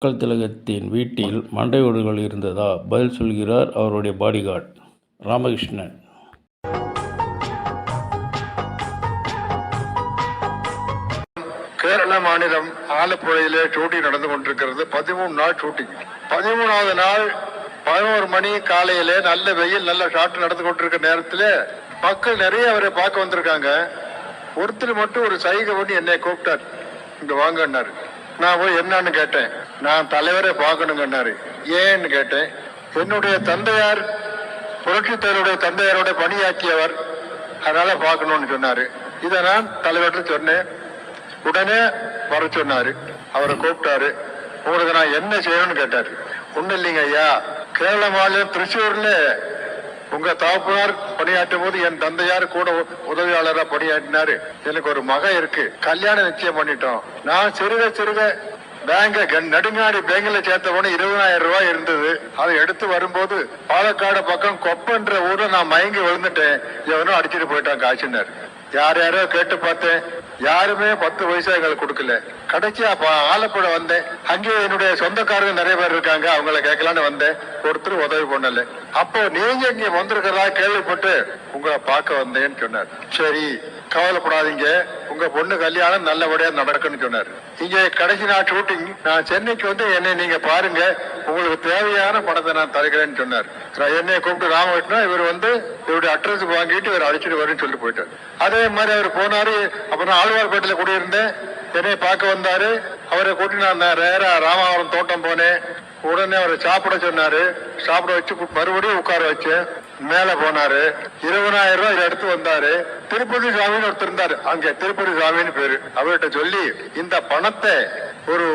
மக்கள் திலகத்தின் வீட்டில் மண்டை ஓடுகள் இருந்ததா? பதில் சொல்கிறார் அவருடைய பாடிகார்டு ராமகிருஷ்ணன். கேரள மாநிலம் ஆலப்புழையிலே ஷூட்டிங் நடந்து கொண்டிருக்கிறது. பதிமூணு நாள் ஷூட்டிங் பதிமூணாவது நாள் பதினோரு மணி காலையிலே நல்ல வெயில் நல்ல ஷாட் நடந்து கொண்டிருக்கிற நேரத்தில் மக்கள் நிறைய அவரை பார்க்க வந்திருக்காங்க. ஒருத்தர் மட்டும் ஒரு சைகை பண்ணி என்னை கூப்பிட்டார். இங்க வாங்கன்னாரு. நான் போய் என்னன்னு கேட்டேன். நான் தலைவரை பார்க்கணுங்கன்னாரு ஏன்னு கேட்டேன். என்னுடைய தந்தையார் புரட்சித் தலைவருடைய தந்தையாரோட பணியாற்றியவர். அதனால பார்க்கணும்னு சொன்னாரு. இதை நான் தலைவர்கிட்ட சொன்னேன். உடனே வர சொன்னாரு. அவரை கூப்பிட்டாரு. உங்களுக்கு நான் என்ன செய்யணும்னு கேட்டாரு. ஒண்ணு இல்லைங்க ஐயா. கேரள மாநிலம் திருச்சூர்ல உங்க தாப்பனார் பணியாற்றும் போது என் தந்தையார் கூட உ- உதவியாளரா பணியாற்றினாரு. எனக்கு ஒரு மக இருக்கு. கல்யாணம் நிச்சயம் பண்ணிட்டோம். நான் சிறுக சிறுக பேங்க நடுங்காடி பேங்க்ல சேர்த்த இருபதாயிரம் ரூபாய் இருந்தது. அதை எடுத்து வரும்போது பாலக்காடு பக்கம் கொப்பன்ற ஊர்ல நான் மயங்கி விழுந்துட்டேன். எவனும் அடிச்சிட்டு போயிட்டான் காய்ச்சினார் யார் யாரோ கேட்டு பார்த்தேன். யாருமே பத்து வயசா எங்களுக்கு கொடுக்கல. கடைசியா அப்ப ஆலப்புழை வந்தேன். அங்கே என்னுடைய சொந்தக்காரங்க நிறைய பேர் இருக்காங்க. அவங்கள கேட்கலான்னு வந்தேன். ஒருத்தர் உதவி பண்ணல. அப்போ நீங்க இங்க வந்திருக்கிறதா கேள்விப்பட்டு உங்களை பார்க்க வந்தேன்னு சொன்னார். சரி கவலைப்படாதீங்க. உங்க பொண்ணு கல்யாணம் நல்லபடியா நடக்குன்னு சொன்னார். இங்க கடைசி நாள் ஷூட்டிங் நான் சென்னைக்கு வந்து என்னை நீங்க பாருங்க. உங்களுக்கு தேவையான படத்தை நான் தருகிறேன்னு சொன்னார். நான் என்னை கூப்பிட்டு ராமகிருஷ்ணா இவர் வந்து இவருடைய அட்ரஸ் வாங்கிட்டு இவர் அழைச்சிட்டு வரேன்னு சொல்லிட்டு போயிட்டார். அதே மாதிரி அவர் போனாரு. அப்புறம் ஆழ்வார்பேட்டில் குடியிருந்தேன். என்னை பார்க்க வந்தாரு. அவரை கூட்டி நான் நேரா ராமாவரம் தோட்டம் போனேன். உடனே அவரை சாப்பிட சொன்னாரு. சாப்பிட வச்சு மறுபடியும் உட்கார வச்சேன். மேல போனாரு. இருபதாயிரம் ரூபாய் எடுத்து வந்தாரு. திருப்பதி சாமின்னு ஒருத்தர் இருந்தாரு. அங்க திருப்பதி சாமின்னு பேரு. அவர்கிட்ட சொல்லி இந்த பணத்தை ஒரு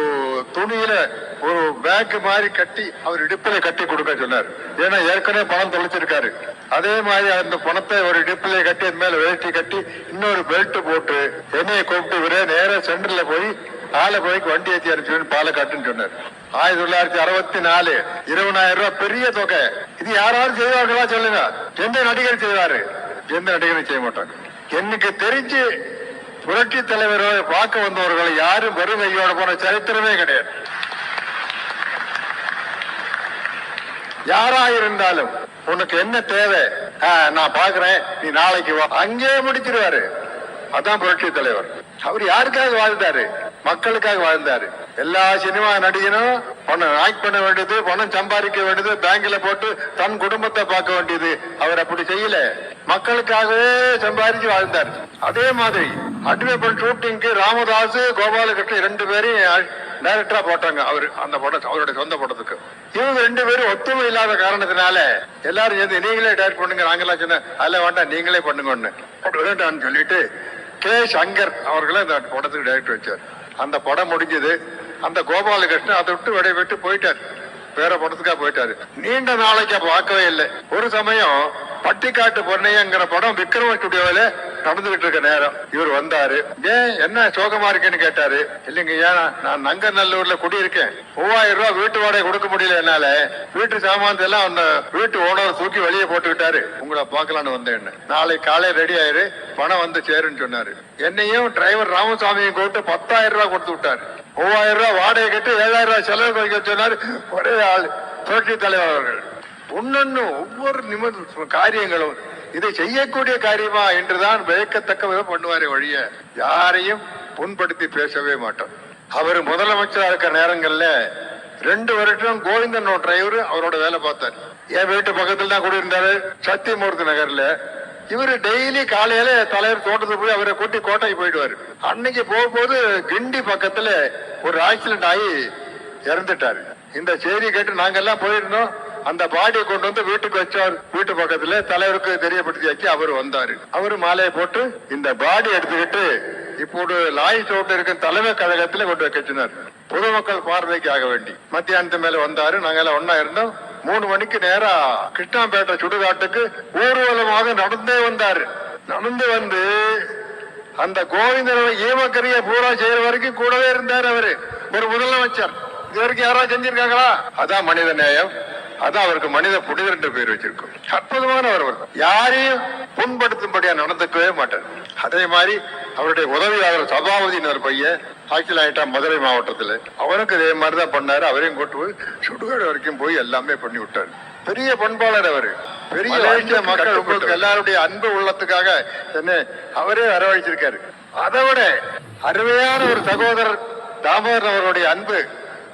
துணியில ஒரு பேக் மாதிரி கட்டி அவர் இடுப்புல கட்டி கொடுக்க சொன்னார். ஏன்னா ஏற்கனவே பணம் தொலைச்சிருக்காரு. அதே மாதிரி அந்த பணத்தை ஒரு இடுப்புல கட்டி அது மேல வேட்டி கட்டி இன்னொரு பெல்ட் போட்டு என்னைய கூப்பிட்டு இவரே நேர சென்டர்ல போய் ஆலப்புழைக்கு வண்டி ஏற்றி அனுப்பிச்சு பாலக்காட்டுன்னு சொன்னார். ஆயிரத்தி தொள்ளாயிரத்தி அறுபத்தி நாலு. இருபதாயிரம் ரூபாய் பெரிய தொகை. இது யாராவது செய்வார்களா சொல்லுங்க. எந்த நடிகர் செய்வாரு? எந்த நடிகரும் செய்ய மாட்டாங்க. எனக்கு தெரிஞ்சு புரட்சி தலைவரை பார்க்க வந்தவர்களை யாரும் வெறும் கையோட போன சரித்திரமே கிடையாது. யாரா இருந்தாலும் உனக்கு என்ன தேவை? நான் பாக்குறேன். நீ நாளைக்கு வா. அங்கேயே முடிச்சிருவாரு. அதான் புரட்சி தலைவர். அவர் யாருக்காக வாழ்ந்தாரு? மக்களுக்காக வாழ்ந்தாரு. எல்லா சினிமா நடிகனும் பணம் ஆக்ட் பண்ண வேண்டியது பணம் சம்பாதிக்க வேண்டியது பேங்க்ல போட்டு தன் குடும்பத்தை பார்க்க வேண்டியது. அவர் அப்படி செய்யல. மக்களுக்காகவே சம்பாதிச்சு வாழ்ந்தார். அதே மாதிரி அட்வைபல் ஷூட்டிங்க்கு ராமதாஸ் கோபாலகிருஷ்ணன் ரெண்டு பேரையும் டைரக்டரா போட்டாங்க அவர் அந்த படம் அவருடைய சொந்த படத்துக்கு. இவங்க ரெண்டு பேரும் ஒத்துமை இல்லாத காரணத்தினால எல்லாரும் சேர்ந்து நீங்களே டைரக்ட் பண்ணுங்க நாங்கெல்லாம் சொன்ன அதெல்லாம் வேண்டாம் நீங்களே பண்ணுங்கன்னு. வேண்டாம்னு சொல்லிட்டு கே. சங்கர் அவர்களை அந்த படத்துக்கு டைரக்டர் வச்சார். அந்த படம் முடிஞ்சது. அந்த கோபாலகிருஷ்ணன் அதை விட்டு விடைபெற்று விட்டு போயிட்டார். வேற படத்துக்கா போயிட்டாரு. நீண்ட நாளைக்கு அப்ப பார்க்கவே இல்லை. ஒரு சமயம் பட்டிக்காட்டு பொன்னையங்கிற படம் விக்ரம ஸ்டுடியோவில் நடந்துகிட்டு இருக்க நேரம். இவர் வந்தாரு. ஏன் என்ன சோகமா இருக்கேன்னு கேட்டாரு. இல்லைங்க ஏன் நான் நங்கநல்லூர்ல குடியிருக்கேன். மூவாயிரம் ரூபாய் வீட்டு வாடகை கொடுக்க முடியல என்னால. வீட்டு சாமான் எல்லாம் அந்த வீட்டு ஓனர் தூக்கி வெளியே போட்டுக்கிட்டாரு. உங்களை பார்க்கலான்னு வந்தேன் நாளை காலை ரெடி ஆயிரு. பணம் வந்து சேருன்னு சொன்னாரு. என்னையும் டிரைவர் ராமசாமியும் கூப்பிட்டு பத்தாயிரம் ரூபாய் கொடுத்து விட்டாரு. மூவாயிரம் ரூபாய் வாடகை கட்டி ஏழாயிரம் ரூபாய் செலவு வைக்க சொன்னாரு. ஒரே ஆள் புரட்சி தலைவர் அவர்கள். ஒன்னொன்னு ஒவ்வொரு நிமிடம் காரியங்களும் இதை செய்யக்கூடிய காரியமா என்றுதான் வியக்கத்தக்க விதம் பண்ணுவாரே ஒழிய யாரையும் புண்படுத்தி பேசவே மாட்டோம். அவர் முதலமைச்சரா இருக்கிற நேரங்கள்ல ரெண்டு வருஷம் கோவிந்தன் டிரைவர் அவரோட வேலை பார்த்தார். என் வீட்டு பக்கத்துல தான் குடியிருந்தாரு சத்தியமூர்த்தி நகர்ல. இவர் டெய்லி காலையில தலைவர் தோட்டத்துக்கு போய் அவரை கூட்டி கோட்டைக்கு போயிடுவாரு. அன்னைக்கு போகும்போது கிண்டி பக்கத்துல ஒரு ஆக்சிடென்ட் ஆகி இறந்துட்டாரு. இந்த செய்தி கேட்டு நாங்கெல்லாம் போயிருந்தோம். அந்த பாடியை கொண்டு வந்து வீட்டுக்கு வச்சார். வீட்டு பக்கத்துல தலைவருக்கு தெரியப்படுத்தியாச்சு அவர் வந்தாரு. அவரு மாலையை போட்டு இந்த பாடி எடுத்துக்கிட்டு இப்போது லாய் சோட்டு இருக்கும் தலைமை கழகத்துல கொண்டு வைக்க பொதுமக்கள் பார்வைக்கு ஆக வேண்டி. மத்தியானத்து மேல வந்தாரு. நாங்க எல்லாம் ஒன்னா இருந்தோம். மூணு மணிக்கு நேரா கிருஷ்ணாம்பேட்டை சுடுகாட்டுக்கு ஊர்வலமாக நடந்தே வந்தாரு. நடந்து வந்து அந்த கோவிந்தனோட ஈமக்கரிய பூரா செய்யற வரைக்கும் கூடவே இருந்தார் அவரு. ஒரு முதலமைச்சர். இது வரைக்கும் யாராவது செஞ்சிருக்காங்களா? அதான் மனித நேயம். அதான் அவருக்கு மனித புனிதர் என்று பேர் வச்சிருக்கோம். அற்புதமானவர் அவர் யாரையும் புண்படுத்தும்படியா நடந்துக்கவே மாட்டார். அதே மாதிரி அவருடைய உதவியாளர் சபாபதியினர் பையன் ஆக்கில் ஆயிட்டா மதுரை மாவட்டத்துல. அவருக்கு இதே மாதிரி தான் பண்ணாரு. அவரையும் கூட்டு போய் சுடுகாடு வரைக்கும் போய் எல்லாமே பண்ணி விட்டாரு. பெரிய பண்பாளர் அவரு. பெரிய மக்கள் உங்களுக்கு எல்லாருடைய அன்பு உள்ளத்துக்காக என்ன அவரே வரவழைச்சிருக்காரு. அதை விட அருமையான ஒரு சகோதரர் தாமோதரன் அவருடைய அன்பு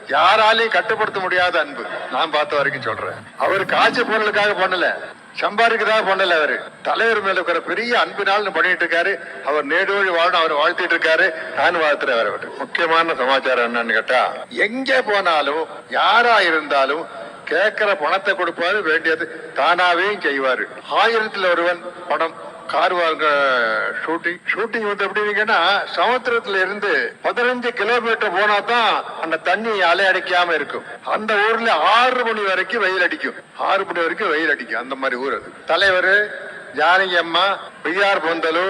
யாராலையும் கட்டுப்படுத்த முடியாத அன்பு. நான் பார்த்த வரைக்கும் சொல்றேன். அவர் காட்சி பொருளுக்காக பண்ணல. சம்பாதிக்கதாக பண்ணல அவரு. தலைவர் மேல இருக்கிற பெரிய அன்பினால் பண்ணிட்டு இருக்காரு. அவர் நேடுவழி வாழணும் அவர் வாழ்த்திட்டு இருக்காரு. நான் வாழ்த்துறேன் அவர் முக்கியமான சமாச்சாரம் என்னன்னு கேட்டா எங்க போனாலும் யாரா இருந்தாலும் கேட்கிற பணத்தை கொடுப்பாரு வேண்டியது தானாவே செய்வாரு. ஆயிரத்தில் ஒருவன் படம் கார் ஷூட்டிங் ஷூட்டிங் வந்து எப்படின்னா சமுத்திரத்துல இருந்து பதினஞ்சு கிலோமீட்டர் போனா தான் அந்த தண்ணி அலை அடிக்காம இருக்கும். அந்த ஊர்ல ஆறு மணி வரைக்கும் வெயில் அடிக்கும். ஆறு மணி வரைக்கும் வெயில் அடிக்கும். அந்த மாதிரி ஊர் அது. தலைவர் ஜானகி அம்மா பிஆர் பொந்தலு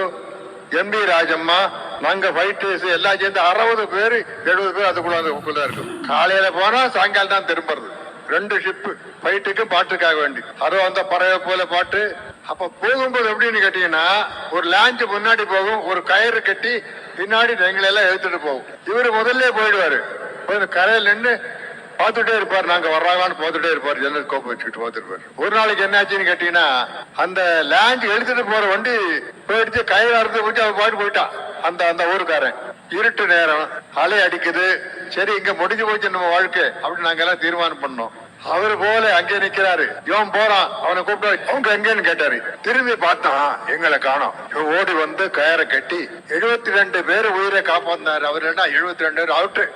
எம்பி ராஜம்மா நாங்க ஃபைட்டர்ஸ் எல்லாம் சேர்ந்து அறுபது பேர் எழுபது பேர் அதுக்குள்ள அதுக்குள்ள இருக்கும். காலையில போனா சாயங்காலம் தான் திரும்புறது. ரெண்டு ஷிப் ஃபைட்டுக்கு பாட்டுக்காக வேண்டி. அதுவும் அந்த பறவை போல பாட்டு அப்ப போகும்போது எப்படின்னு கேட்டீங்கன்னா ஒரு லாஞ்ச் முன்னாடி போகும் ஒரு கயிறு கட்டி பின்னாடி எங்களை எல்லாம் எடுத்துட்டு போகும். இவரு முதல்ல போயிடுவாரு. கரையில் நின்று பார்த்துட்டே இருப்பார். நாங்க வர்றாங்களான்னு பார்த்துட்டே இருப்பார். ஜன்னல் கோப்பை வச்சுக்கிட்டு பார்த்துருப்பாரு ஒரு நாளைக்கு என்னாச்சுன்னு கேட்டீங்கன்னா அந்த லாஞ்ச் எடுத்துட்டு போற வண்டி போயிடுச்சு. கயிறு அறுத்து போச்சு அவன் பாட்டு போயிட்டான் அந்த அந்த ஊருக்காரன். இருட்டு நேரம் அலை அடிக்குது. சரி இங்க முடிஞ்சு போச்சு நம்ம வாழ்க்கை அப்படின்னு நாங்க எல்லாம் தீர்மானம் பண்ணோம். அவரு போல அங்கே நிக்கிறாரு இவன் போறான். அவனை கூப்பிட்டு அவங்க எங்கன்னு கேட்டாரு. திரும்பி பார்த்தான் எங்களை காணோம். ஓடி வந்து கயரை கட்டி எழுபத்தி ரெண்டு பேர் உயிரை காப்பாந்தாரு அவர் என்ன எழுபத்தி ரெண்டு பேர் அவுட்டு?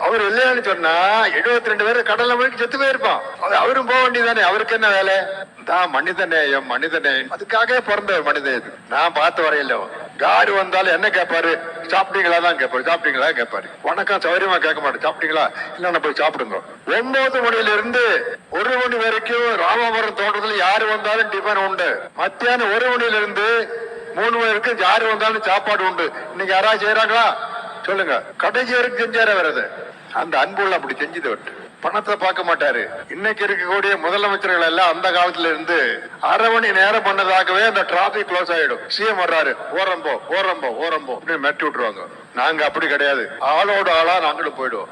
அவர் இல்லையான்னு சொன்னா எழுபத்தி ரெண்டு பேர் கடல்ல போய் செத்து போயிருப்பான். அவரும் போக வேண்டியதானே அவருக்கு என்ன வேலை? தான் மனித நேயம் மனித நேயம் அதுக்காகவே பிறந்த ஒரு மனித நான் பார்த்து வரையில யாரு வந்தாலும் என்ன கேட்பாரு சாப்பிட்டீங்களா தான் கேட்பாரு சாப்பிட்டீங்களா கேட்பாரு வணக்கம் சௌரியமா கேட்க மாட்டேன். சாப்பிட்டீங்களா? இல்லைன்னா போய் சாப்பிடுங்க. ஒன்பது மணில இருந்து ஒரு மணி வரைக்கும் ராமபுரம் தோட்டத்துல யாரு வந்தாலும் டிஃபன் உண்டு. மத்தியானம் ஒரு மணில இருந்து மூணு மணி வரைக்கும் யாரு வந்தாலும் சாப்பாடு உண்டு. இன்னைக்கு யாராவது செய்யறாங்களா சொல்லுங்க. கடைசி வரைக்கும் செஞ்சாரே வருது அந்த அன்புள்ள அப்படி செஞ்சது விட்டு பணத்தை பார்க்க மாட்டாரு. இன்னைக்கு இருக்கக்கூடிய முதலமைச்சர்கள் எல்லாம் அந்த காலத்துல இருந்து அரை மணி நேரம் பண்ணதாகவே அந்த டிராபிக் க்ளோஸ் ஆயிடும். சிஎம் வர்றாரு. ஓரம்போ ஓரம்போ ஓரம்போ அப்படின்னு மெட்டி விட்டுருவாங்க. நாங்க அப்படி கிடையாது. ஆளோட ஆளா நாங்களும் போயிடுவோம்.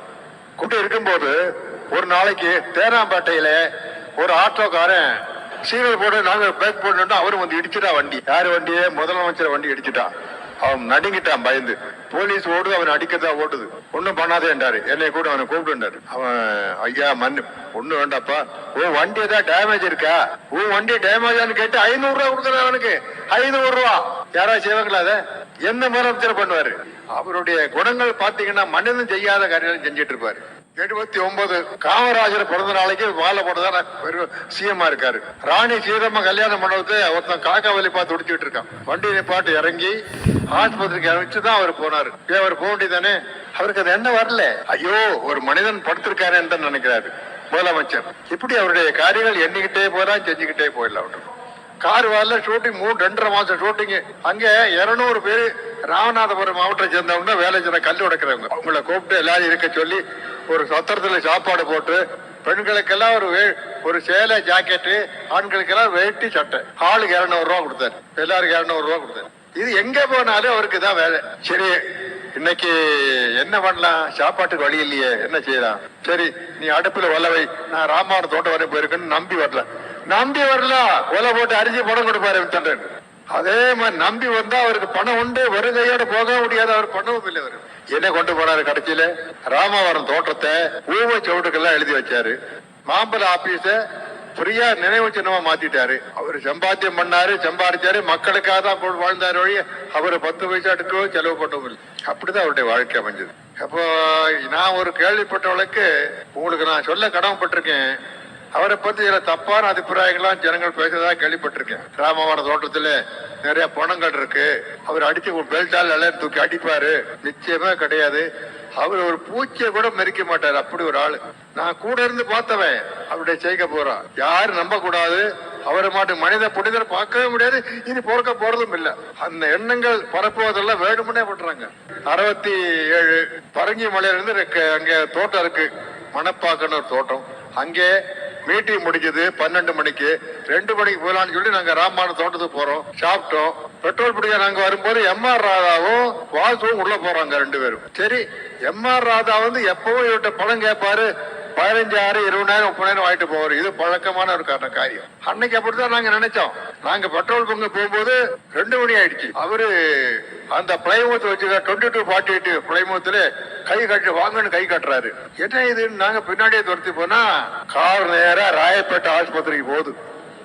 கூட்டம் இருக்கும்போது ஒரு நாளைக்கு தேனாம்பேட்டையில ஒரு ஆட்டோக்காரன் சீரியல் போட்டு நாங்க பேக் போட்டு அவரும் வந்து இடிச்சுட்டா வண்டி. யார் வண்டியே? முதலமைச்சர் வண்டி இடிச்சுட்டான் அவன் நடுங்கிட்டான் பயந்து. போலீஸ் ஓடுது அவன் அடிக்கதான் ஓடுது ஒண்ணும் பண்ணாதேன்றாரு என்னை கூட அவனை கூப்பிட்டுண்டாரு அவன் ஐயா மண்ணு ஒண்ணு வேண்டாப்பா. உன் வண்டி ஏதாவது டேமேஜ் இருக்கா? உன் வண்டி டேமேஜான்னு கேட்டு ஐநூறு ரூபா கொடுக்குறேன் அவனுக்கு. ஐநூறு ரூபா. யாராவது செய்வாங்களா அதை? என்ன முதலமைச்சர் பண்ணுவாரு? அவருடைய குணங்கள் பாத்தீங்கன்னா மனிதன் செய்யாத காரியம் செஞ்சிட்டு இருப்பாரு. எழுபத்தி ஒன்பது காமராஜர் பிறந்த நாளைக்கு மாலை போட்டதான் வெறும் சிஎம்மா இருக்காரு. ராணி சீதம்மா கல்யாண மண்டபத்தை ஒருத்தன் காக்கா வலி பார்த்து உடிச்சிட்டு இருக்கான். வண்டி நிப்பாட்டு இறங்கி ஆஸ்பத்திரிக்கு அனுப்பிச்சு தான் அவர் போனாரு. ஏன் அவர் போக வேண்டியதானே? அவருக்கு அது என்ன வரல? ஐயோ ஒரு மனிதன் படுத்திருக்காருன்னு தான் நினைக்கிறாரு முதலமைச்சர். இப்படி அவருடைய காரியங்கள் எண்ணிக்கிட்டே போறா செஞ்சுக்கிட்டே போயிடலாம் அவரு. கார் வரல ஷூட்டிங் மூணு ரெண்டரை மாசம் ஷூட்டிங் அங்க இருநூறு பேர் ராமநாதபுரம் மாவட்டத்தை சேர்ந்தவங்க வேலை செய்யற கல் உடைக்கிறவங்க. அவங்கள கூப்பிட்டு எல்லாரும் இருக்க சொல்லி ஒரு சத்திரத்தில் சாப்பாடு போட்டு பெண்களுக்கெல்லாம் ஒரு ஒரு சேலை ஜாக்கெட்டு ஆண்களுக்கெல்லாம் வேட்டி சட்டை. ஆளுக்கு இரநூறு ரூபா கொடுத்தாரு எல்லாருக்கும் இரநூறு ரூபா கொடுத்தாரு இது எங்க போனாலும் அவருக்கு தான் வேலை. சரி இன்னைக்கு என்ன பண்ணலாம்? சாப்பாட்டுக்கு வழி இல்லையே. என்ன செய்யலாம்? சரி நீ அடுப்புல வல்லவை நான் ராமாவோட தோட்டம் வரை போயிருக்கேன்னு நம்பி வரல. நம்பி வரல. ஒலை போட்டு அரிசி படம் கொடுப்பாரு சந்திரன் அதே மாதிரி நம்பி வந்தா அவருக்கு பணம் உண்டு வருகையோட போக முடியாது. அவர் பண்ணவும் இல்லை அவர் என்ன கொண்டு போனாரு கடைசியில? ராமாவரம் தோட்டத்தை ஊவ சவுட்டுக்கெல்லாம் எழுதி வச்சாரு. மாம்பழ ஆபீஸ ஃப்ரீயா நினைவு சின்னமா மாத்திட்டாரு. அவர் சம்பாத்தியம் பண்ணாரு சம்பாதிச்சாரு. மக்களுக்காக தான் வாழ்ந்தார் வாழ்ந்தாரு வழி அவர் பத்து பைசா எடுக்கவோ செலவு பண்ணவும் இல்லை. அப்படிதான் அவருடைய வாழ்க்கை அமைஞ்சது. அப்போ நான் ஒரு கேள்விப்பட்டவளுக்கு உங்களுக்கு நான் சொல்ல கடமைப்பட்டிருக்கேன். அவரை பத்தி சில தப்பான அபிப்பிராயங்கள்லாம் ஜனங்கள் பேசுறதா கேள்விப்பட்டிருக்கேன். ராமவரம் தோட்டத்துல நிறைய பணங்கள் இருக்கு. அவர் அடிச்சு பெல்ட்டால் எல்லாம் தூக்கி அடிப்பாரு. நிச்சயமா கிடையாது. அவர் ஒரு பூச்சியை கூட மெரிக்க மாட்டார். அப்படி ஒரு ஆளு. நான் கூட இருந்து பார்த்தவன் அவருடைய செய்க போறான் யாரும் நம்ப கூடாது அவரை மாட்டு மனித புனிதர் பார்க்கவே முடியாது. இனி பொறுக்க போறதும் இல்ல. அந்த எண்ணங்கள் பரப்புவதெல்லாம் வேணும்னே பண்றாங்க. அறுபத்தி ஏழு பரங்கி மலையில இருந்து ரெக்க- அங்க தோட்டம் இருக்கு. மணப்பாக்கன்னு ஒரு தோட்டம். அங்கே மீட்டிங் முடிஞ்சது பன்னெண்டு மணிக்கு. ரெண்டு மணிக்கு போகலான்னு சொல்லி நாங்க ராமான தோட்டத்துக்கு போறோம். சாப்பிட்டோம். பெட்ரோல் பிடிக்க நாங்க வரும்போது எம் ஆர் ராதாவும் வாசுவும் உள்ள போறாங்க ரெண்டு பேரும். சரி எம் ஆர் ராதா வந்து எப்பவும் இவர்கிட்ட பணம் கேட்பாரு. பதினஞ்சாயிரம் இருபதாயிரம் முப்பதாயிரம் வாங்கிட்டு போவார். இது பழக்கமான ஒரு காரணம் காரியம். அன்னைக்கு அப்படித்தான் நாங்க நினைச்சோம். நாங்க பெட்ரோல் பங்கு போகும்போது ரெண்டு மணி ஆயிடுச்சு. அவரு அந்த பிளைமூத் வச்சுக்க டுவெண்ட்டி டூ ஃபார்ட்டி எயிட் பிளைமூத்துல கை கட்டு வாங்கன்னு கை கட்டுறாரு. என்ன இதுன்னு நாங்க பின்னாடியே துரத்தி போனா கார் நேரா ராயப்பேட்டை ஆஸ்பத்திரிக்கு போகுது.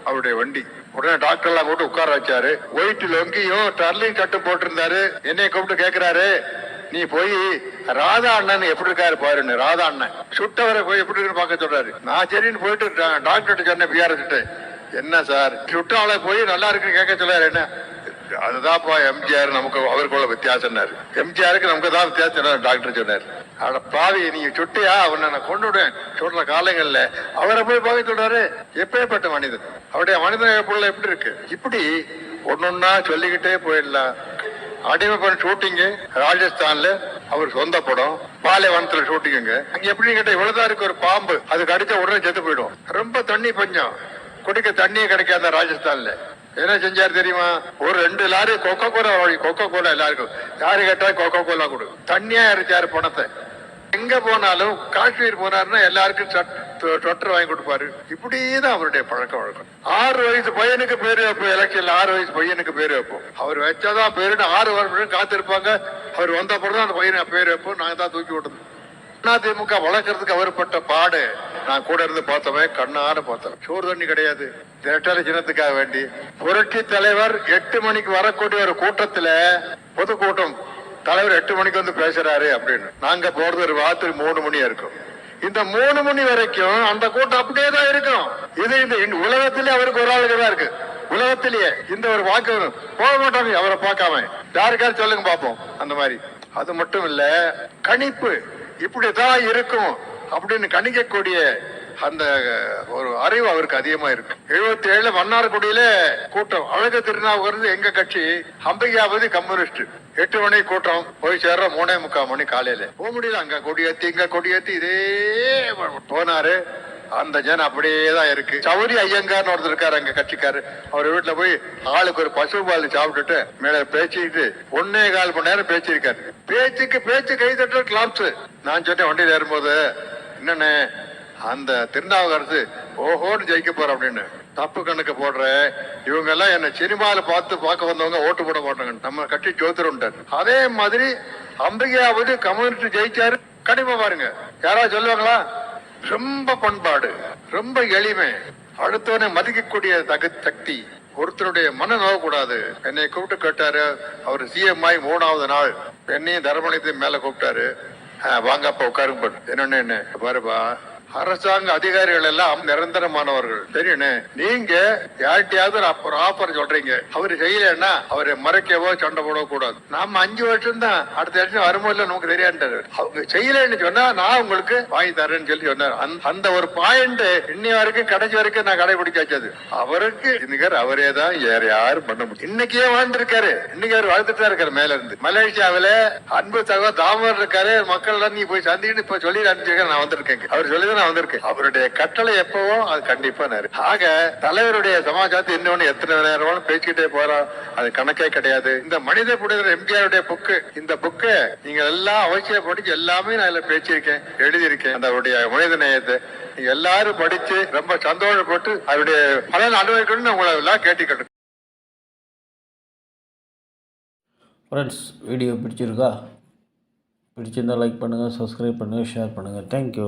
அவருடைய வண்டி. உடனே டாக்டர் எல்லாம் கூப்பிட்டு உட்கார வச்சாரு. ஒயிட் லொங்கியும் டர்லிங் கட்டு போட்டிருந்தாரு. என்னைய கூப்பிட்டு கேக்குறாரு நீ போய் ராதா அண்ணன் எப்படி இருக்காரு பாருன்னு ராதா அண்ணன். சுட்டவரை போய் எப்படி இருக்குன்னு பார்க்க சொல்றாரு. நான் சரின்னு போயிட்டு இருக்கேன். டாக்டர்கிட்ட சொன்னேன் பிஆர்எஸ்ட்டு என்ன சார்? சுட்டால போய் நல்லா இருக்குன்னு கேட்க சொல்லாரு என்ன? அதுதான்ப்பா எம்ஜிஆர் நமக்கு அவருக்குள்ள வித்தியாசம்னாரு. எம்ஜிஆருக்கு நமக்கு தான் வித்தியாசம் டாக்டர் சொன்னாரு. அட பாவி நீங்க சுட்டியா? அவனை நான் கொண்டு விடுவேன் சொல்ற காலங்கள்ல. அவரை போய் பார்க்க சொல்றாரு. எப்பேற்பட்ட மனிதன்? அவருடைய மனிதன் எப்படி இருக்கு? இப்படி ஒன்னொன்னா சொல்லிக்கிட்டே போயிடலாம். அடிமைப்பன் ஷூட்டிங்கு ராஜஸ்தான்ல அவர் சொந்த படம் பாலைவனத்துல ஷூட்டிங்குங்க அங்க எப்படி கேட்டா இவ்வளவுதான் இருக்கு ஒரு பாம்பு. அது கடிச்சா உடனே செத்து போயிடும். ரொம்ப தண்ணி பஞ்சம். குடிக்க தண்ணியே கிடைக்காத ராஜஸ்தான்ல. என்ன செஞ்சாரு தெரியுமா? ஒரு ரெண்டு lorry Coca Cola Coca Cola எல்லாருக்கும். யாரு கேட்டா கொக்கோ கோலா கொடு. தண்ணியா இறைச்சாரு பணத்தை. எங்க போனாலும் காஷ்மீர் போனாருன்னா எல்லாருக்கும் சொட்டர் வாங்கி கொடுப்பாரு. இப்படிதான் அவருடைய பழக்க வழக்கம். ஆறு வயசு பையனுக்கு பேரு வைப்போம் எலெக்ஷன்ல ஆறு வயசு பையனுக்கு பேரு வைப்போம். அவர் வச்சாதான் பேருன்னு ஆறு வருஷம் காத்திருப்பாங்க. அவர் வந்த அப்புறம் தான் அந்த பையனை பேர் வைப்போம் நாங்க தான் தூக்கி விட்டோம் அதிமுக வளர்க்கறதுக்கு அவர் பட்ட பாடு. நான் கூட இருந்து பார்த்தவன் கண்ணார பார்த்தவன். சோறு தண்ணி கிடையாது. இரட்டலை சின்னத்துக்காக வேண்டி. புரட்சி தலைவர் எட்டு மணிக்கு வரக்கூடிய ஒரு கூட்டத்துல பொதுக்கூட்டம் தலைவர் எட்டு மணிக்கு வந்து பேசுறாரு அப்படின்னு. நாங்க போறது ஒரு ராத்திரி மூணு மணியா இருக்கும். இந்த மூணு மணி வரைக்கும் அந்த கூட்டம் அப்படியே தான் இருக்கும். இது இந்த உலகத்திலே அவருக்கு ஒரு ஆளுக்கு தான் இருக்கு. உலகத்திலேயே இந்த ஒரு வாக்கு போக மாட்டாங்க அவரை பார்க்காம. யாருக்காவது சொல்லுங்க பார்ப்போம் அந்த மாதிரி. அது மட்டும் இல்ல கணிப்பு. இப்படிதான் இருக்கும் அப்படின்னு கணிக்கக்கூடிய அந்த ஒரு அறிவு அவருக்கு அதிகமா இருக்கு. எழுபத்தி ஏழுல மன்னார்குடியில கூட்டம். அழகு திருநாவுக்கு எங்க கட்சி? அம்பிகாபதி கம்யூனிஸ்ட் எட்டு மணி கூட்டம். போய் சேர்ற மூணே முக்கால் மணி காலையில. போக முடியல. அங்க கொடியேத்தி இங்க கொடியேத்தி இதே போனாரு. அந்த ஜன அப்படியே தான் இருக்கு. சௌரி ஐயங்கார்னு ஒருத்தர் இருக்காரு அங்க கட்சிக்காரு. அவர் வீட்டுல போய் ஆளுக்கு ஒரு பசு பால் சாப்பிட்டுட்டு மேல பேச்சுக்கிட்டு ஒன்னே கால் மணி நேரம் பேச்சிருக்காரு பேச்சுக்கு பேச்சு கை தட்டுற கிளாப்ஸ் நான் சொன்னேன் வண்டியில ஏறும்போது என்னன்னு அந்த திருநாவுக்கரசு ஓஹோன்னு ஜெயிக்க போற அப்படின்னு. தப்பு கணக்கு போடுற. இவங்க எல்லாம் என்ன சினிமால பார்த்து பார்க்க வந்தவங்க ஓட்டு போட மாட்டாங்க நம்ம கட்சி ஜோதிடர் அதே மாதிரி அம்பிகையாவது கம்யூனிஸ்ட் ஜெயிச்சாரு. கண்டிப்பா பாருங்க. யாராவது சொல்லுவாங்களா? ரொம்ப பண்பாடு ரொம்ப எளிமை. அடுத்தவனை மதிக்கக்கூடிய தகு சக்தி. ஒருத்தருடைய மன நோகக்கூடாது. என்னை கூப்பிட்டு கேட்டாரு. அவர் சிஎம் ஆகி மூணாவது நாள். என்னையும் தர்மணியத்தையும் மேல கூப்பிட்டாரு. "ஆ, உட்காருங்க என்னென்ன என்ன? பாருப்பா. அரசாங்க அதிகாரிகள் எல்லாம் நிரந்தரமானவர்கள். தெரியுமே? நீங்க யார்கிட்டயாவது ஒரு ஆஃபர் சொல்றீங்க. அவரு செய்யலன்னா அவரை மறைக்கவோ சண்டை போடவோ கூடாது நாம அஞ்சு வருஷம் தான் அடுத்த வருஷம் வருமோ இல்ல நமக்கு தெரியாது அவங்க செய்யலன்னு சொன்னா நான் உங்களுக்கு வாங்கி தரேன்னு சொல்லி சொன்னார். அந்த- அந்த ஒரு பாயிண்ட் இன்னி வரைக்கும் கடைசி வரைக்கும் நான் கடைபிடிச்சாச்சு அது. அவருக்கு நிகர் அவரே தான் வேற யாரும் பண்ண முடியும். இன்னைக்கே வாழ்ந்துருக்காரு. இன்னைக்கு அவர் வாழ்ந்துட்டு தான் இருக்காரு மேல இருந்து மலேசியாவில அன்பு சகோ தாமர் இருக்காரு. மக்கள் எல்லாம் நீ போய் சந்திக்கிட்டு இப்ப சொல்லி அனுப்பிச்சிருக்க நான் வந்திருக்கேன். அவர் சொல்லி தான் நான் வந்திருக்கேன். அவருடைய கட்டளை எப்பவும் அது கண்டிப்பா நேரு ஆக தலைவருடைய சமாச்சாரத்தை இன்னொன்னு எத்தனை நேரம் பேசிக்கிட்டே போறோம் அது கணக்கே கிடையாது. இந்த மனித புனிதர் எம்ஜிஆருடைய புக்கு இந்த புக்கு நீங்க எல்லாம் அவசியம் படிச்சு எல்லாமே நான் இதுல பேசியிருக்கேன் எழுதியிருக்கேன். அந்த அவருடைய மனித நேயத்தை நீங்க எல்லாரும் படிச்சு ரொம்ப சந்தோஷப்பட்டு அவருடைய பலன் அனுபவிக்கணும்னு உங்களை எல்லாம் கேட்டுக்கிட்டு ஃப்ரெண்ட்ஸ் வீடியோ பிடிச்சிருக்கா? பிடிச்சிருந்தால் லைக் பண்ணுங்கள் சப்ஸ்கிரைப் பண்ணுங்கள் ஷேர் பண்ணுங்கள் தேங்க்யூ